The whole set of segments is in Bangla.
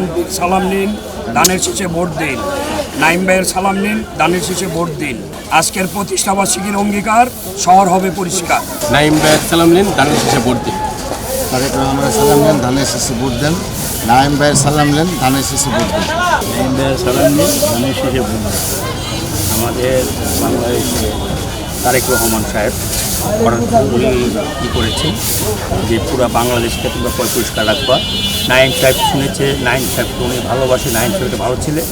বিএনপির সালাম নিন ধানের শীষে ভোট দিন। নাইম ভাইয়ের সালাম নিন ধানের শীষে ভোট দিন। আজকের প্রতিষ্ঠাবার্ষিকীর অঙ্গীকার শহর হবে পরিষ্কার। নাইম ভাইয়ের সালাম নিন ধানের শেষে ভোট দিন। তারেক রহমানের সালাম নেন ধানের শেষে ভোট দেন। নাইম ভাইয়ের সালাম নেন ধানের শেষে ভোট দেন। ইন্ডিয়ার সালাম নিয়ে ধানের শেষে ভুল আমাদের বাংলাদেশে তারেক রহমান সাহেব করার উনি কী করেছে যে পুরো বাংলাদেশকে তোমরা পরিষ্কার রাখবা। নাইন সাহেব শুনেছে নাইন সাহেবকে উনি ভালোবাসে নাইন সাহেবকে ভালো ছেলে।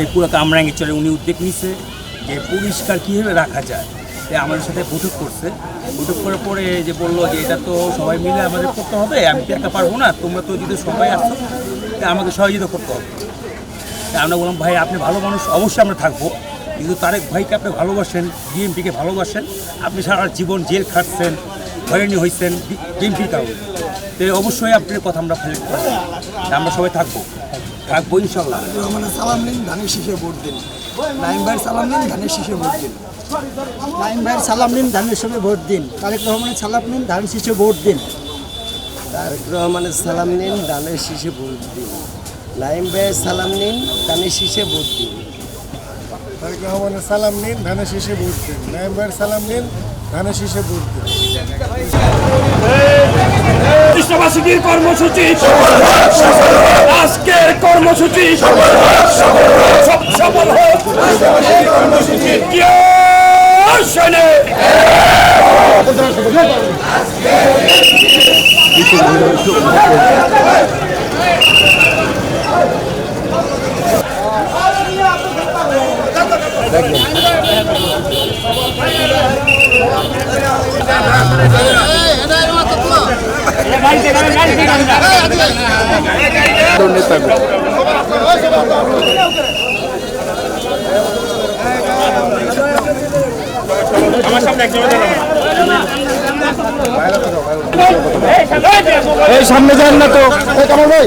এই পুরো কামরাঙ্গি চলে উনি উদ্যোগ নিছে যে পরিষ্কার কীভাবে রাখা যায়। আমাদের সাথে বৈঠক করছে। বৈঠক করার পরে যে বলল যে এটা তো সবাই মিলে আমাদের করতে হবে, আমি তো একা পারব না, তোমরা তো যদি সবাই আসছো আমাকে সহযোগিতা করতে হবে। আমরা বললাম, ভাই, আপনি ভালো মানুষ, অবশ্যই আমরা থাকব। কিন্তু তারেক ভাইকে আপনি ভালোবাসেন বিএমপিকে ভালোবাসেন আপনি সারা জীবন জেল খাটছেন হয়রানি হয়েছেন বিএমপির কারণে। তো অবশ্যই আপনার কথা আমরা ফেলে আমরা সবাই থাকব। থাকব ইনশাল্লাহ। রহমানের সালাম নিন ধানের শীষে ভোট দিন। নাইম ভাইয়ের সালাম নিন ধানের শীষে ভোট দিন। নাইম ভাইয়ের সালাম নিন ধানের সঙ্গে ভোট দিন। তারেক রহমানের সালাম নিন ধানের শীষে ভোট দিন। তারেক রহমানের সালাম নিন দানের শীষে ভোট দিন। নাইম ভাইয়ের সালাম নিন দানের শীষে ভোট দিন। তারেক রহমানের সালাম নিন ধানের শেষে ভোট দেন। নাইম ভাইয়ের সালাম নিন ধানের শেষে ভোট দেন। কর্মসূচি আজকের কর্মসূচি সফল হোক। জিয়া সেনে এই সামনে যান না তো এই কামাল ভাই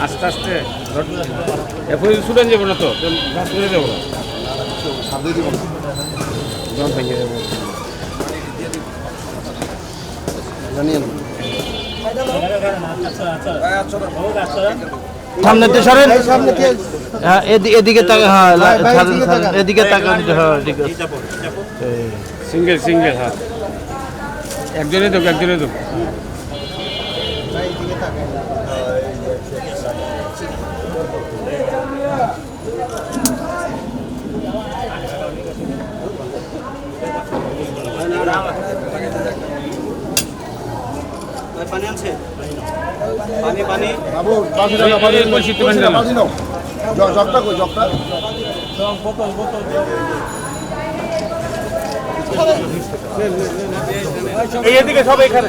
আস্তে আস্তে এখন ছুটেন যাব না তো? করে যাব। সামনে তো সরেন। এদি- এদিকে তাকা হ্যাঁ এদিকে তাকান। হ্যাঁ ঠিক আছে সিঙ্গেল সিঙ্গেল হাত একজনে দেবো একজনে দেবো দাও। দাও জ- জগটা কই জগটা এই এদিকে সব এখানে।